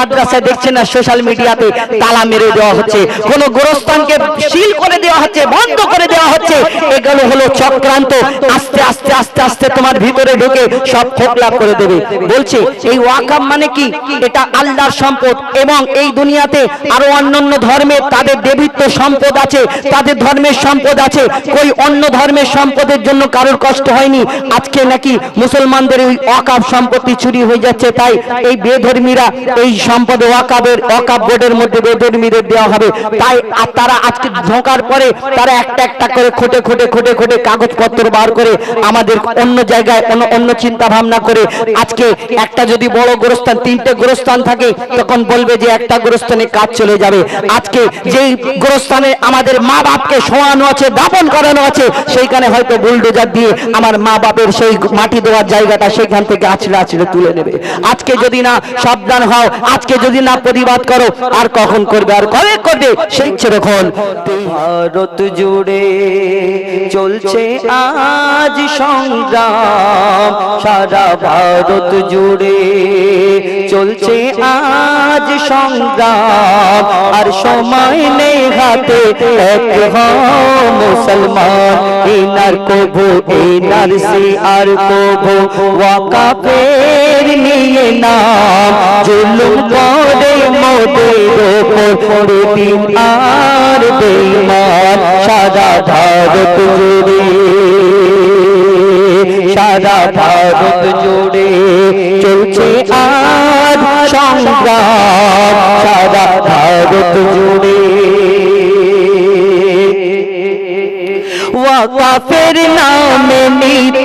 মাদ্রাসায় দেখছেন না সোশ্যাল মিডিয়াতে তালা মেরে দেওয়া হচ্ছে। কোন গোরস্থানকে সিল করে দেওয়া হচ্ছে, বন্ধ করে দেওয়া হচ্ছে। এগুলো হলো চক্রান্ত। আস্তে আস্তে আস্তে আস্তে তোমার ভিতরে ঢুকে সব খোকলা করে দেবে। বলছে, এই ওয়াকাম মানে কি? এটা আল্লাহর সম্পদ এবং এই দুনিয়াতে আরও অন্যান্য ধর্মের তাদের দেবিত্ব সম্পদ আছে, তাদের ধর্মের সম্পদ আছে। কই অন্য ধর্মের সম্পদের জন্য কারোর কষ্ট হয়নি? আজকে নাকি মুসলমানদের ওই অকাব সম্পত্তি চুরি হয়ে যাচ্ছে, তাই এই বেধর্মীরা এই সম্পদ ওয়াকাবের, ওয়াকাব বোর্ডের মধ্যে বেধর্মীদের দেওয়া হবে। তাই তারা আজকে ঢোকার পরে তারা একটা একটা করে খুঁটে খুঁটে খুঁটে খুঁটে কাগজপত্র বার করে আমাদের অন্য জায়গায় অন্য অন্য চিন্তা ভাবনা করে আজকে একটা যদি বড় গোরস্থান, তিনটে গোরস্থান থাকে, তখন বলবে যে একটা গোরস্থানে কাজ চলে যাবে। আজকে যেই গোরস্থানে আমাদের মা বাপকে শোয়ানো আছে দাপন করানো আছে, সেইখানে হয়তো বুলডোজার দিয়ে আমার মা বাপের সেই মাটি দেওয়ার জায়গাটা সেইখান থেকে আছড়ে আছড়ে তুলে নেবে। আজকে যদি না সাবধান হও আজকে যদি না প্রতিবাদ করো, আর কখন করবে? আর কবে করবে? সেই সেরকম ভারত জুড়ে চলছে আজ সংগ্রাম। সারা ভারত জুড়ে চলছে আজ সংগ্রাম। আর সময় নেই হাতে, এক মুসলমান। এনার কবু এনার সি আর কবু ওয়াকাফের নিয়ে নাম জুলুম করে মোদের ওপর দিন আর বেইমান। সারা ভারত জুড়ে, সারা ভারত জুড়ে চলছে আজ সংগ্রাম। সারা ভারত জুড়ে। ওয়াকাফের নামে নিতে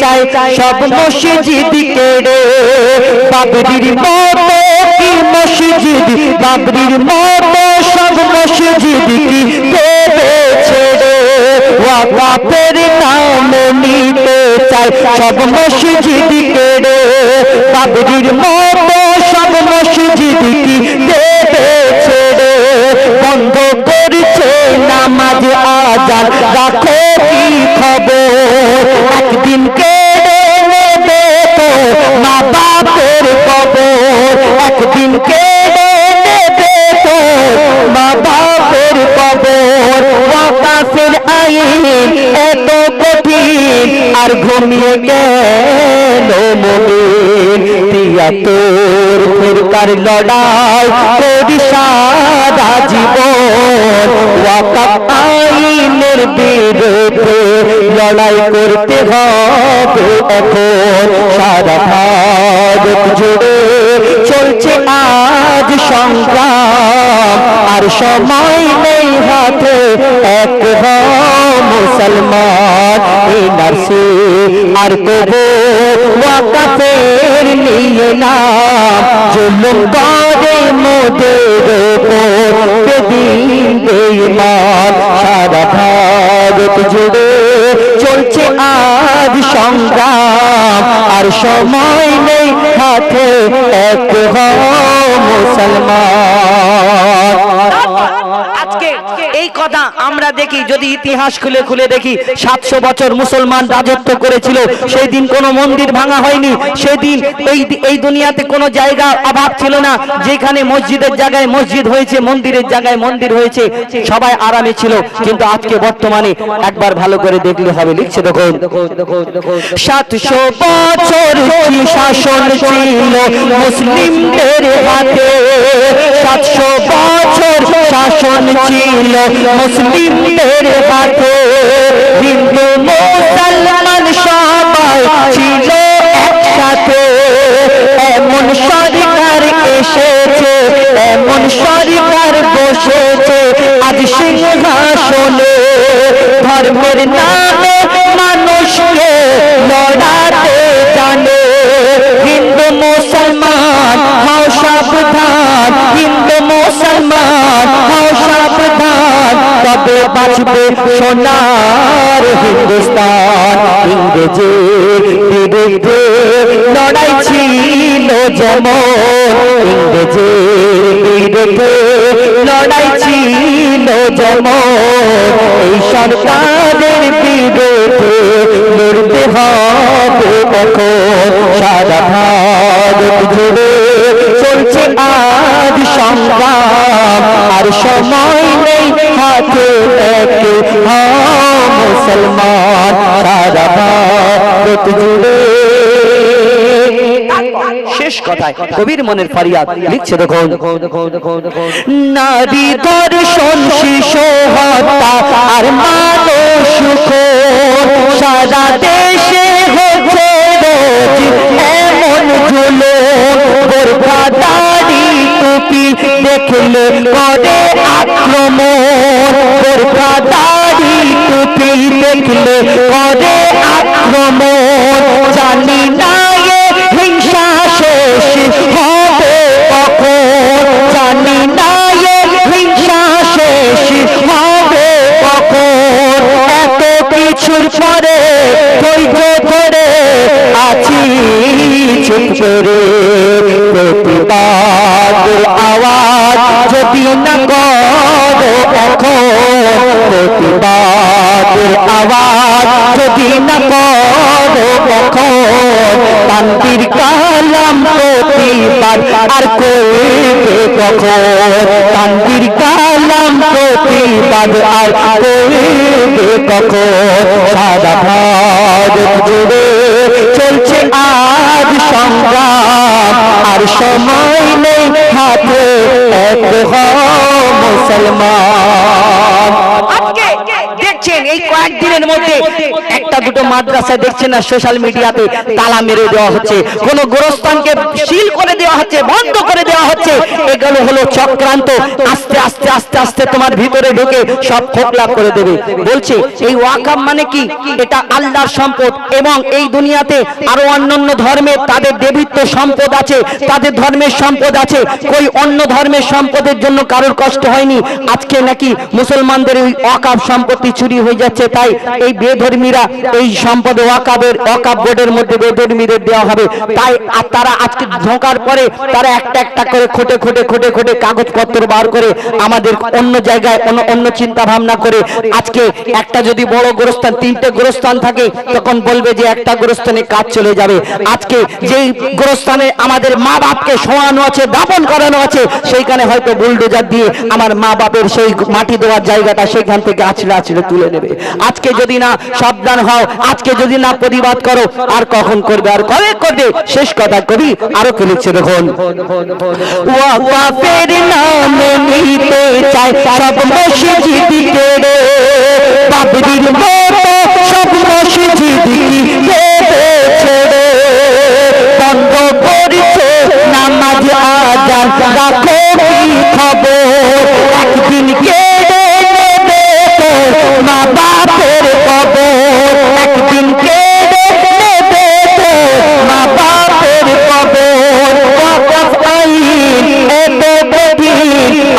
চাই সব মসজিদ কেড়ে বাবরির মতো কি মসজিদ? বাবরির মতো সব মসজিদ কি দেবে ছেড়ে ওয়াকাফের নামে নিতে চাই সব মসজিদ কেড়ে বাবরির মতো সব মসজিদ কি দেবে ছেড়ে বন্ধ করছে নামাজ আজান। রাখো কি খবর? আর ঘুমিয়ে গেল মমিন তিয়াত্তর ফিরকার লড়াই করি সারা জীবন। ওয়াকাফ আইনের বিরুদ্ধে লড়াই করতে হবে এখন। সারা ভারত জুড়ে চলছে আজ সংগ্রাম। আর সময় নেই হাতে, এক হও মুসলমান। এনারসি আর কবো ওয়াকাফের নিয়ে না। জুলুম করে মোদের সারা ভারত জুড়ে চলছে আজ সংগ্রাম। আর সময় নেই হাতে, এক দেখি যদি ইতিহাস খুলে খুলে দেখি, সাতশো বছর মুসলমান রাজত্ব করেছিল সেই দিন কোনো মন্দির ভাঙা হয়নি, সেদিন এই এই দুনিয়াতে কোনো জায়গা অভাব ছিল না, যেখানে মসজিদের জায়গায় মসজিদ হয়েছে, মন্দিরের জায়গায় মন্দির হয়েছে, সবাই আরামে ছিল, কিন্তু আজকে বর্তমানে একবার ভালো করে দেখলে হবে, লিখছে দেখুন। সাতশো বছর শাসন ছিল মুসলিমদের হাতে? সাতশো বছর শাসন ছিল মুসলিমদের পাথর। হিন্দু, মুসলমান সবাই ছিল একসাথে। এমন সরকার এসেছে, এমন সরকার বসেছে। আজ সিংহাসনে ধর্মের নামে তবে বাঁচবে সোনার হিন্দুস্তান। ইংরেজের বিরুদ্ধে লড়াই ছিল যেমন। ইংরেজের বিরুদ্ধে লড়াই ছিল যেমন। এই সরকারের ভারত জুড়ে। শেষ কথায় কবির মনের ফরিয়াদ লিখছে দেখুন। নারী দর্শন শিশু হত্যা আর মানুষ সারা দেশে হচ্ছে রোজ এমন বোরখা দাড়ি টুপি দেখলে করে আক্রমণ। বোরখা দাড়ি টুপি দেখলে করে চুপ করে প্রতিবাদের আওয়াজ যদি না করো এখন, প্রতিবাদের আওয়াজ যদি না করো এখন তান্তির কালাম প্রতিবাদ আর করবে কখন? তান্তির কালাম প্রতিবাদ আর করবে কখন? সারা ভারত জুড়ে সময় নেই হাতে এক মুসলমান। আজকে দেখছেন এই কয়েকদিনের মধ্যে একটা দুটো মাদ্রাসায় দেখছেন না সোশ্যাল মিডিয়াতে তালা মেরে দেওয়া হচ্ছে। কোন গোরস্থানকে সিল করে দেওয়া হচ্ছে, বন্ধ করে দেওয়া হচ্ছে। এগুলো হলো চক্রান্ত। আস্তে আস্তে আস্তে আস্তে তোমার ভিতরে ঢুকে সব খোকলা করে দেবে। বলছে, এই ওয়াকাম মানে কি? এটা আল্লাহর সম্পদ এবং এই দুনিয়াতে আরও অন্যান্য ধর্মের তাদের দেবিত্ব সম্পদ আছে, তাদের ধর্মের সম্পদ আছে। কই অন্য ধর্মের সম্পদের জন্য কারোর কষ্ট হয়নি? আজকে নাকি মুসলমানদের ওই অকাব সম্পত্তি চুরি হয়ে যাচ্ছে, তাই এই বেধর্মীরা এই সম্পদ ওয়াকাবের, ওয়াকাব বোর্ডের মধ্যে বেধর্মীদের দেওয়া হবে। তাই তারা আজকে ঢোকার পরে তারা একটা একটা করে খোটে খোটে খোটে খোটে কাগজপত্র বার করে আমাদের অন্য জায়গায় অন্য অন্য চিন্তা ভাবনা করে আজকে একটা যদি বড় গোরস্থান, তিনটে গোরস্থান থাকে, তখন বলবে যে একটা গোরস্থানে কাজ চলে যাবে। আজকে যেই গোরস্থানে আমাদের মা বাপকে শোয়ানো আছে দাপন করানো আছে, সেইখানে হয়তো বুলডোজার দিয়ে আমার মা বাপের সেই মাটি দেওয়ার জায়গাটা সেখান থেকে আছড়ে আছড়ে তুলে নেবে। আজকে যদি না সাবধান হও আজকে যদি না প্রতিবাদ করো, আর কখন করবে, আর কবে করবে? শেষ কথা কবি আরও কি লিখছে দেখুন নামাজ আজান রাখো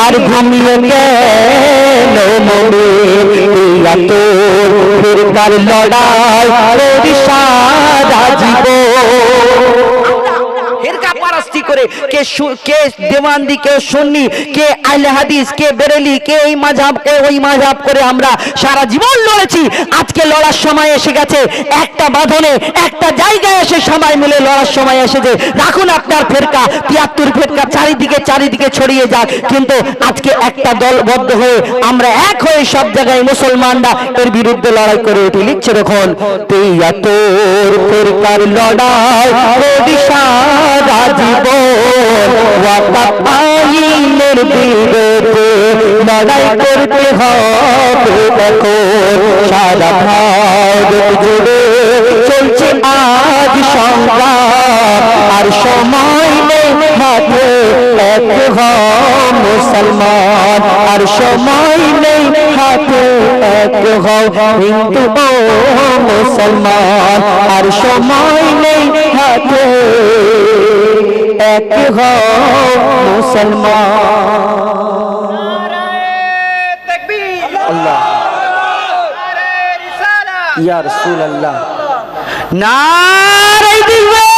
আর ঘুমিয়ে গেল মনে এত ফিরকার লড়াই সারা জীবন? করে কে কে দেওয়ান্দি, কে সুন্নি, কে আহলে হাদিস, কে বেরেলি, কে এই মাঝাব কে ওই মাঝাব করে আমরা সারা জীবন লড়েছি। আজকে লড়ার সময় এসে গেছে, একটা বাঁধনে, একটা জায়গায় এসে সবাই মিলে লড়ার সময় এসেছে। রাখুন আপনার ফেরকা, তিয়াত্তর ফেরকা, চারিদিকে চারিদিকে ছড়িয়ে যাক। কিন্তু আজকে একটা দলবদ্ধ হয়ে আমরা এক হয়ে সব জায়গায় মুসলমানরা এর বিরুদ্ধে লড়াই করে উঠি। লিখছে দেখুন, তিয়াত্তর ফেরকার লড়াই জীবন আইনের বিরুদ্ধে লড়াই করতে হবে। দেখো, সারা ভারত জুড়ে চলছে আজ সংগ্রাম। আর সময় নেই হাতে এক মুসলমান। আর সময় নেই হাতে এক হিন্দু মুসলমান। আর সময় নেই হাতে এক হও মুসলমান। আল্লাহ। ইয়া নারায়ে দিবে